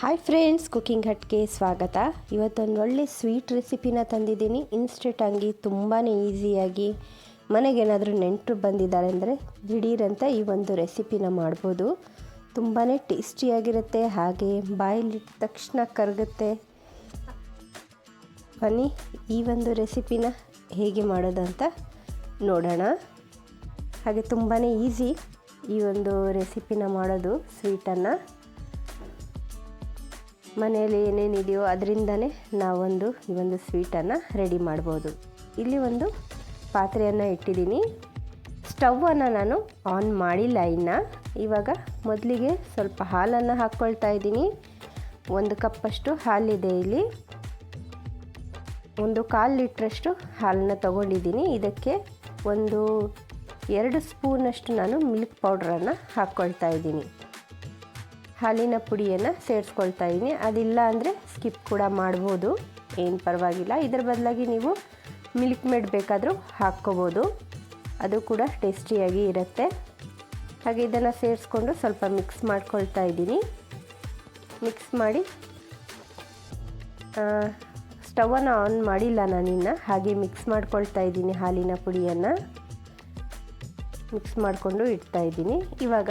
Hi friends cooking ಹಟ್ಗೆ ಸ್ವಾಗತ. ಇವತ್ತೊಂದು ಒಳ್ಳೆ ಸ್ವೀಟ್ ರೆಸಿಪಿನ ತಂದಿದ್ದೀನಿ. ಇನ್ಸ್ಟೆಂಟಾಗಿ ತುಂಬಾ ಈಸಿಯಾಗಿ ಮನೆಗೇನಾದರೂ ನೆಂಟರು ಬಂದಿದ್ದಾರೆ ಅಂದರೆ ದಿಢೀರಂತ ಈ ಒಂದು ರೆಸಿಪಿನ ಮಾಡ್ಬೋದು. ತುಂಬಾ ಟೇಸ್ಟಿಯಾಗಿರುತ್ತೆ ಹಾಗೆ ಬಾಯಲ್ಲಿಟ್ಟ ತಕ್ಷಣ ಕರಗುತ್ತೆ. ಬನ್ನಿ, ಈ ಒಂದು ರೆಸಿಪಿನ ಹೇಗೆ ಮಾಡೋದಂತ ನೋಡೋಣ. ಹಾಗೆ ತುಂಬಾ ಈಸಿ ಈ ಒಂದು ರೆಸಿಪಿನ ಮಾಡೋದು ಸ್ವೀಟನ್ನು ಮನೆಯಲ್ಲಿ ಏನೇನಿದೆಯೋ ಅದರಿಂದನೇ ನಾವೊಂದು ಈ ಒಂದು ಸ್ವೀಟನ್ನು ರೆಡಿ ಮಾಡ್ಬೋದು. ಇಲ್ಲಿ ಒಂದು ಪಾತ್ರೆಯನ್ನು ಇಟ್ಟಿದ್ದೀನಿ. ಸ್ಟವನ್ನು ನಾನು ಆನ್ ಮಾಡಿಲ್ಲ ಇನ್ನು. ಇವಾಗ ಮೊದಲಿಗೆ ಸ್ವಲ್ಪ ಹಾಲನ್ನು ಹಾಕ್ಕೊಳ್ತಾ ಇದ್ದೀನಿ. ಒಂದು ಕಪ್ಪಷ್ಟು ಹಾಲಿದೆ ಇಲ್ಲಿ. ಒಂದು ಕಾಲು ಲೀಟ್ರಷ್ಟು ಹಾಲನ್ನು ತಗೊಂಡಿದ್ದೀನಿ. ಇದಕ್ಕೆ ಒಂದು ಎರಡು ಸ್ಪೂನಷ್ಟು ನಾನು ಮಿಲ್ಕ್ ಪೌಡ್ರನ್ನು ಹಾಕ್ಕೊಳ್ತಾ ಇದ್ದೀನಿ. ಹಾಲಿನ ಪುಡಿಯನ್ನು ಸೇರಿಸ್ಕೊಳ್ತಾ ಇದ್ದೀನಿ ಅದಿಲ್ಲ ಅಂದರೆ ಸ್ಕಿಪ್ ಕೂಡ ಮಾಡ್ಬೋದು. ಏನು ಪರವಾಗಿಲ್ಲ. ಇದರ ಬದಲಾಗಿ ನೀವು ಮಿಲ್ಕ್ ಮೇಡ್ ಬೇಕಾದರೂ ಹಾಕ್ಕೋಬೋದು. ಅದು ಕೂಡ ಟೇಸ್ಟಿಯಾಗಿ ಇರುತ್ತೆ. ಹಾಗೆ ಇದನ್ನು ಸೇರಿಸ್ಕೊಂಡು ಸ್ವಲ್ಪ ಮಿಕ್ಸ್ ಮಾಡ್ಕೊಳ್ತಾ ಇದ್ದೀನಿ ಮಿಕ್ಸ್ ಮಾಡಿ ಸ್ಟವನ್ನು ಆನ್ ಮಾಡಿಲ್ಲ ನಾನಿನ್ನು ಹಾಗೆ ಮಿಕ್ಸ್ ಮಾಡ್ಕೊಳ್ತಾ ಇದ್ದೀನಿ ಹಾಲಿನ ಪುಡಿಯನ್ನು. ಮಿಕ್ಸ್ ಮಾಡಿಕೊಂಡು ಇಡ್ತಾ ಇದ್ದೀನಿ ಇವಾಗ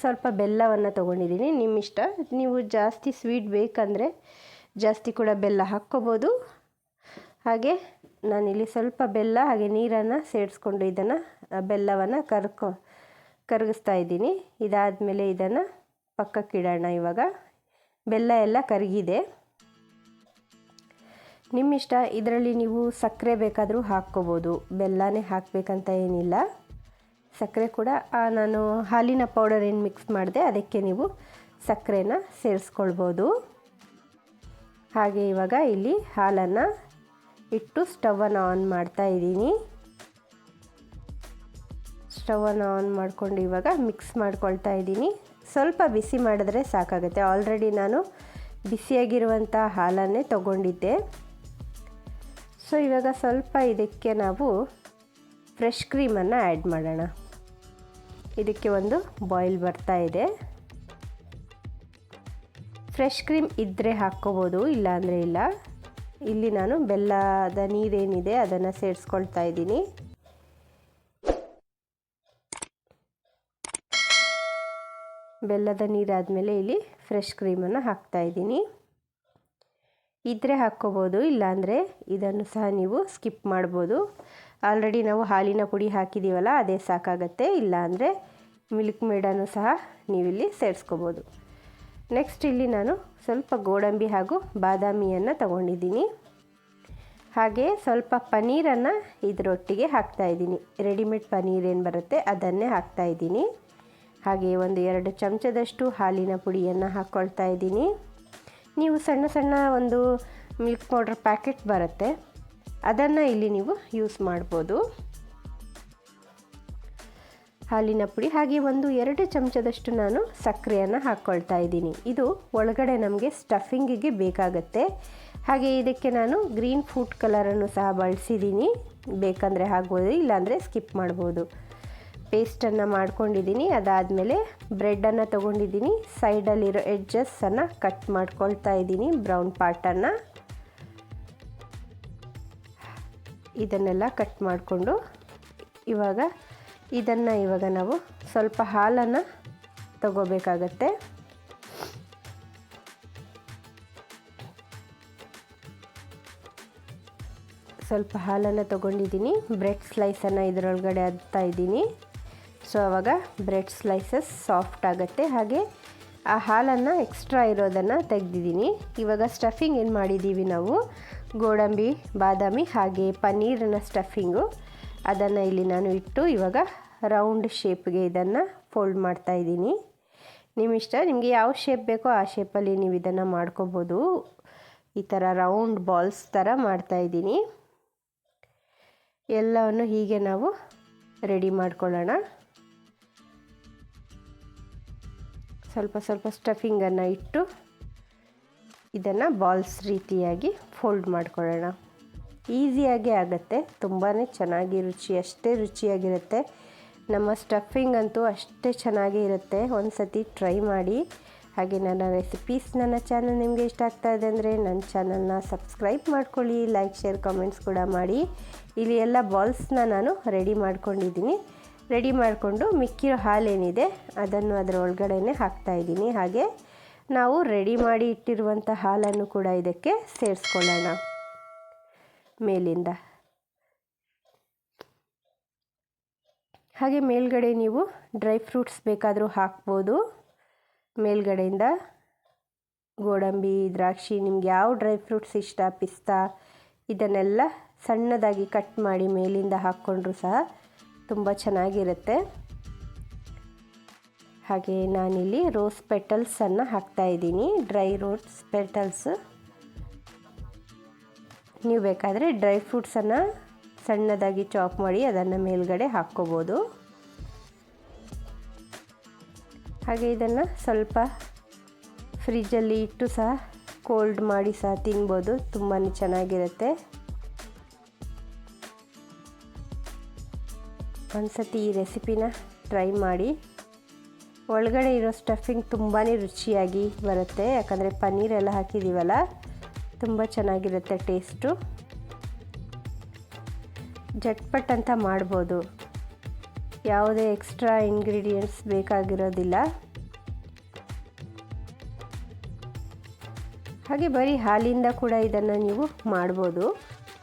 ಸ್ವಲ್ಪ ಬೆಲ್ಲವನ್ನು ತೊಗೊಂಡಿದ್ದೀನಿ ನಿಮ್ಮ ಇಷ್ಟ ನೀವು ಜಾಸ್ತಿ ಸ್ವೀಟ್ ಬೇಕಂದರೆ ಜಾಸ್ತಿ ಕೂಡ ಬೆಲ್ಲ ಹಾಕ್ಕೋಬೋದು. ಹಾಗೆ ನಾನಿಲ್ಲಿ ಸ್ವಲ್ಪ ಬೆಲ್ಲ ಹಾಗೆ ನೀರನ್ನು ಸೇರಿಸ್ಕೊಂಡು ಇದನ್ನು ಬೆಲ್ಲವನ್ನು ಕರ್ಕೊ, ಕರಗಿಸ್ತಾ ಇದ್ದೀನಿ. ಇದಾದಮೇಲೆ ಇದನ್ನು ಪಕ್ಕಕ್ಕಿಡೋಣ ಇವಾಗ. ಬೆಲ್ಲ ಎಲ್ಲ ಕರಗಿದೆ. ನಿಮ್ಮಿಷ್ಟ, ಇದರಲ್ಲಿ ನೀವು ಸಕ್ಕರೆ ಬೇಕಾದರೂ ಹಾಕ್ಕೋಬೋದು. ಬೆಲ್ಲನೇ ಹಾಕಬೇಕಂತ ಏನಿಲ್ಲ. ಸಕ್ಕರೆ ಕೂಡ ನಾನು ಹಾಲಿನ ಪೌಡರ್ ಏನು ಮಿಕ್ಸ್ ಮಾಡಿದೆ, ಅದಕ್ಕೆ ನೀವು ಸಕ್ಕರೆನ ಸೇರಿಸ್ಕೊಳ್ಬೋದು. ಹಾಗೆ ಇವಾಗ ಇಲ್ಲಿ ಹಾಲನ್ನು ಇಟ್ಟು ಸ್ಟವನ್ನು ಆನ್ ಮಾಡ್ತಾ ಇದ್ದೀನಿ. ಸ್ಟವನ್ನು ಆನ್ ಮಾಡಿಕೊಂಡು ಇವಾಗ ಮಿಕ್ಸ್ ಮಾಡ್ಕೊಳ್ತಾ ಇದ್ದೀನಿ. ಸ್ವಲ್ಪ ಬಿಸಿ ಮಾಡಿದ್ರೆ ಸಾಕಾಗುತ್ತೆ. ಆಲ್ರೆಡಿ ನಾನು ಬಿಸಿಯಾಗಿರುವಂಥ ಹಾಲನ್ನೇ ತಗೊಂಡಿದ್ದೆ. ಸೊ ಇವಾಗ ಸ್ವಲ್ಪ ಇದಕ್ಕೆ ನಾವು ಫ್ರೆಶ್ ಕ್ರೀಮನ್ನು ಆ್ಯಡ್ ಮಾಡೋಣ. ಇದಕ್ಕೆ ಒಂದು ಬಾಯ್ಲ್ ಬರ್ತಾ ಇದೆ. ಫ್ರೆಶ್ ಕ್ರೀಮ್ ಇದ್ದರೆ ಹಾಕ್ಕೋಬೋದು, ಇಲ್ಲಾಂದರೆ ಇಲ್ಲ. ಇಲ್ಲಿ ನಾನು ಬೆಲ್ಲದ ನೀರೇನಿದೆ ಅದನ್ನು ಸೇರಿಸ್ಕೊಳ್ತಾ ಇದ್ದೀನಿ. ಬೆಲ್ಲದ ನೀರಾದಮೇಲೆ ಇಲ್ಲಿ ಫ್ರೆಶ್ ಕ್ರೀಮನ್ನು ಹಾಕ್ತಾ ಇದ್ದೀನಿ. ಇದ್ದರೆ ಹಾಕ್ಕೋಬೋದು, ಇಲ್ಲಾಂದರೆ ಇದನ್ನು ಸಹ ನೀವು ಸ್ಕಿಪ್ ಮಾಡ್ಬೋದು. ಆಲ್ರೆಡಿ ನಾವು ಹಾಲಿನ ಪುಡಿ ಹಾಕಿದ್ದೀವಲ್ಲ ಅದೇ ಸಾಕಾಗತ್ತೆ. ಇಲ್ಲಾಂದರೆ ಮಿಲ್ಕ್ ಮೇಡನ್ನು ಸಹ ನೀವಿಲ್ಲಿ ಸೇರಿಸ್ಕೋಬೋದು. ನೆಕ್ಸ್ಟ್ ಇಲ್ಲಿ ನಾನು ಸ್ವಲ್ಪ ಗೋಡಂಬಿ ಹಾಗೂ ಬಾದಾಮಿಯನ್ನು ತಗೊಂಡಿದ್ದೀನಿ. ಹಾಗೆ ಸ್ವಲ್ಪ ಪನ್ನೀರನ್ನು ಇದರೊಟ್ಟಿಗೆ ಹಾಕ್ತಾಯಿದ್ದೀನಿ ರೆಡಿಮೇಡ್ ಪನ್ನೀರ್ ಏನು ಬರುತ್ತೆ ಅದನ್ನೇ ಹಾಕ್ತಾಯಿದ್ದೀನಿ ಹಾಗೆ ಒಂದು ಎರಡು ಚಮಚದಷ್ಟು ಹಾಲಿನ ಪುಡಿಯನ್ನು ಹಾಕ್ಕೊಳ್ತಾ ಇದ್ದೀನಿ. ನೀವು ಸಣ್ಣ ಸಣ್ಣ ಒಂದು ಮಿಲ್ಕ್ ಪೌಡ್ರ್ ಪ್ಯಾಕೆಟ್ ಬರುತ್ತೆ. ಅದನ್ನು ಇಲ್ಲಿ ನೀವು ಯೂಸ್ ಮಾಡ್ಬೋದು. ಹಾಲಿನ ಪುಡಿ, ಹಾಗೆ ಒಂದು ಎರಡು ಚಮಚದಷ್ಟು ನಾನು ಸಕ್ಕರೆಯನ್ನು ಹಾಕ್ಕೊಳ್ತಾ ಇದ್ದೀನಿ. ಇದು ಒಳಗಡೆ ನಮಗೆ ಸ್ಟಫಿಂಗಿಗೆ ಬೇಕಾಗತ್ತೆ. ಹಾಗೆ ಇದಕ್ಕೆ ನಾನು ಗ್ರೀನ್ ಫುಡ್ ಕಲರನ್ನು ಸಹ ಬಳಸಿದ್ದೀನಿ ಬೇಕಂದರೆ ಆಗ್ಬೋದು ಇಲ್ಲಾಂದರೆ ಸ್ಕಿಪ್ ಮಾಡ್ಬೋದು. ಪೇಸ್ಟನ್ನು ಮಾಡ್ಕೊಂಡಿದ್ದೀನಿ ಅದಾದಮೇಲೆ ಬ್ರೆಡ್ಡನ್ನು ತೊಗೊಂಡಿದ್ದೀನಿ ಸೈಡಲ್ಲಿರೋ ಎಡ್ಜಸ್ಸನ್ನು ಕಟ್ ಮಾಡ್ಕೊಳ್ತಾ ಇದ್ದೀನಿ ಬ್ರೌನ್ ಪಾರ್ಟನ್ನು ಇದನ್ನೆಲ್ಲ ಕಟ್ ಮಾಡಿಕೊಂಡು ಇವಾಗ ಇದನ್ನು ಇವಾಗ ನಾವು ಸ್ವಲ್ಪ ಹಾಲನ್ನು ತಗೋಬೇಕಾಗತ್ತೆ. ಸ್ವಲ್ಪ ಹಾಲನ್ನು ತೊಗೊಂಡಿದ್ದೀನಿ. ಬ್ರೆಡ್ ಸ್ಲೈಸನ್ನು ಇದರೊಳಗಡೆ ಹತ್ತಾ ಇದ್ದೀನಿ. ಸೊ ಆವಾಗ ಬ್ರೆಡ್ ಸ್ಲೈಸಸ್ ಸಾಫ್ಟ್ ಆಗುತ್ತೆ. ಹಾಗೆ ಆ ಹಾಲನ್ನು ಎಕ್ಸ್ಟ್ರಾ ಇರೋದನ್ನು ತೆಗೆದಿದ್ದೀನಿ. ಇವಾಗ ಸ್ಟಫಿಂಗ್ ಏನು ಮಾಡಿದ್ದೀವಿ ನಾವು? ಗೋಡಂಬಿ, ಬಾದಾಮಿ ಹಾಗೆ ಪನ್ನೀರನ್ನ ಸ್ಟಫಿಂಗು ಅದನ್ನು ಇಲ್ಲಿ ನಾನು ಇಟ್ಟು ಇವಾಗ ರೌಂಡ್ ಶೇಪ್ಗೆ ಇದನ್ನು ಫೋಲ್ಡ್ ಮಾಡ್ತಾ ಇದ್ದೀನಿ. ನಿಮ್ಮ ಇಷ್ಟ ನಿಮಗೆ ಯಾವ ಶೇಪ್ ಬೇಕೋ ಆ ಶೇಪಲ್ಲಿ ನೀವು ಇದನ್ನು ಮಾಡ್ಕೋಬೋದು. ಈ ಥರ ರೌಂಡ್ ಬಾಲ್ಸ್ ಥರ ಮಾಡ್ತಾಯಿದ್ದೀನಿ ಎಲ್ಲವನ್ನು ಹೀಗೆ ನಾವು ರೆಡಿ ಮಾಡ್ಕೊಳ್ಳೋಣ. ಸ್ವಲ್ಪ ಸ್ವಲ್ಪ ಸ್ಟಫಿಂಗನ್ನು ಇಟ್ಟು ಇದನ್ನು ಬಾಲ್ಸ್ ರೀತಿಯಾಗಿ ಫೋಲ್ಡ್ ಮಾಡ್ಕೊಳ್ಳೋಣ. ಈಸಿಯಾಗಿ ಆಗುತ್ತೆ. ತುಂಬಾ ಚೆನ್ನಾಗಿ ರುಚಿ, ಅಷ್ಟೇ ರುಚಿಯಾಗಿರುತ್ತೆ. ನಮ್ಮ ಸ್ಟಫಿಂಗ್ ಅಂತೂ ಅಷ್ಟೇ ಚೆನ್ನಾಗಿ ಇರುತ್ತೆ. ಒಂದು ಸತಿ ಟ್ರೈ ಮಾಡಿ. ಹಾಗೆ ನನ್ನ ರೆಸಿಪೀಸ್ ನನ್ನ ಚಾನಲ್ ನಿಮಗೆ ಇಷ್ಟ ಆಗ್ತಾ ಇದೆ ಅಂದರೆ ನನ್ನ ಚಾನಲ್ನ ಸಬ್ಸ್ಕ್ರೈಬ್ ಮಾಡ್ಕೊಳ್ಳಿ. ಲೈಕ್, ಶೇರ್, ಕಾಮೆಂಟ್ಸ್ ಕೂಡ ಮಾಡಿ. ಇಲ್ಲಿ ಎಲ್ಲ ಬಾಲ್ಸ್ನ ನಾನು ರೆಡಿ ಮಾಡ್ಕೊಂಡಿದ್ದೀನಿ. ರೆಡಿ ಮಾಡಿಕೊಂಡು ಮಿಕ್ಕಿರೋ ಹಾಲೇನಿದೆ, ಅದನ್ನು ಅದರ ಒಳಗಡೆನೆ ಹಾಕ್ತಾಯಿದ್ದೀನಿ ಹಾಗೆ ನಾವು ರೆಡಿ ಮಾಡಿ ಇಟ್ಟಿರುವಂಥ ಹಾಲನ್ನು ಕೂಡ ಇದಕ್ಕೆ ಸೇರಿಸ್ಕೊಳ್ಳೋಣ. ಮೇಲಿಂದ. ಹಾಗೆ ಮೇಲ್ಗಡೆ ನೀವು ಡ್ರೈ ಫ್ರೂಟ್ಸ್ ಬೇಕಾದರೂ ಹಾಕ್ಬೋದು. ಮೇಲ್ಗಡೆಯಿಂದ ಗೋಡಂಬಿ, ದ್ರಾಕ್ಷಿ, ನಿಮ್ಗೆ ಯಾವ ಡ್ರೈ ಫ್ರೂಟ್ಸ್ ಇಷ್ಟ, ಪಿಸ್ತಾ, ಇದನ್ನೆಲ್ಲ ಸಣ್ಣದಾಗಿ ಕಟ್ ಮಾಡಿ ಮೇಲಿಂದ ಹಾಕ್ಕೊಂಡ್ರೂ ಸಹ ತುಂಬ ಚೆನ್ನಾಗಿರುತ್ತೆ. ಹಾಗೆ ನಾನಿಲ್ಲಿ ರೋಸ್ ಪೆಟಲ್ಸನ್ನು ಹಾಕ್ತಾಯಿದ್ದೀನಿ ಡ್ರೈ ರೋಸ್ ಪೆಟಲ್ಸ್. ನೀವು ಬೇಕಾದರೆ ಡ್ರೈ ಫ್ರೂಟ್ಸನ್ನು ಸಣ್ಣದಾಗಿ ಚಾಪ್ ಮಾಡಿ ಅದನ್ನು ಮೇಲ್ಗಡೆ ಹಾಕ್ಕೋಬೋದು. ಹಾಗೆ ಇದನ್ನು ಸ್ವಲ್ಪ ಫ್ರಿಜ್ಜಲ್ಲಿ ಇಟ್ಟು ಸಹ ಕೋಲ್ಡ್ ಮಾಡಿ ಸಹ ತಿನ್ಬೋದು. ತುಂಬಾ ಚೆನ್ನಾಗಿರುತ್ತೆ. ಒಂದ್ಸತಿ ಈ ರೆಸಿಪಿನ ಟ್ರೈ ಮಾಡಿ. ಒಳಗಡೆ ಇರೋ ಸ್ಟಫಿಂಗ್ ತುಂಬಾ ರುಚಿಯಾಗಿ ಬರುತ್ತೆ. ಯಾಕಂದರೆ ಪನ್ನೀರೆಲ್ಲ ಹಾಕಿದ್ದೀವಲ್ಲ ತುಂಬ ಚೆನ್ನಾಗಿರುತ್ತೆ ಟೇಸ್ಟು. ಜಟ್ಪಟ್ ಅಂತ ಮಾಡ್ಬೋದು. ಯಾವುದೇ ಎಕ್ಸ್ಟ್ರಾ ಇಂಗ್ರೀಡಿಯೆಂಟ್ಸ್ ಬೇಕಾಗಿರೋದಿಲ್ಲ. ಹಾಗೆ ಬರೀ ಹಾಲಿಂದ ಕೂಡ ಇದನ್ನು ನೀವು ಮಾಡ್ಬೋದು.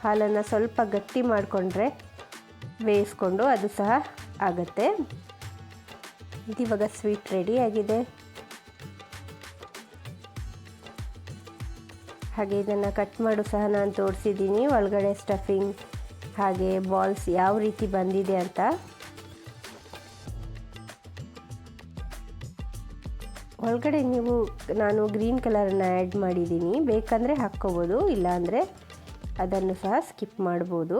ಹಾಲನ್ನು ಸ್ವಲ್ಪ ಗಟ್ಟಿ ಮಾಡಿಕೊಂಡ್ರೆ ಬೇಯಿಸ್ಕೊಂಡು ಅದು ಸಹ ಆಗುತ್ತೆ. ಇವಾಗ ಸ್ವೀಟ್ ರೆಡಿ ಆಗಿದೆ. ಹಾಗೆ ಇದನ್ನು ಕಟ್ ಮಾಡು ಸಹ ನಾನು ತೋರಿಸಿದ್ದೀನಿ. ಒಳಗಡೆ ಸ್ಟಫಿಂಗ್ ಹಾಗೆ ಬಾಲ್ಸ್ ಯಾವ ರೀತಿ ಬಂದಿದೆ ಅಂತ. ಒಳಗಡೆ ನೀವು, ನಾನು ಗ್ರೀನ್ ಕಲರನ್ನು ಆ್ಯಡ್ ಮಾಡಿದ್ದೀನಿ. ಬೇಕಂದರೆ ಹಾಕ್ಕೋಬೋದು, ಇಲ್ಲಾಂದರೆ ಅದನ್ನು ಸಹ ಸ್ಕಿಪ್ ಮಾಡ್ಬೋದು.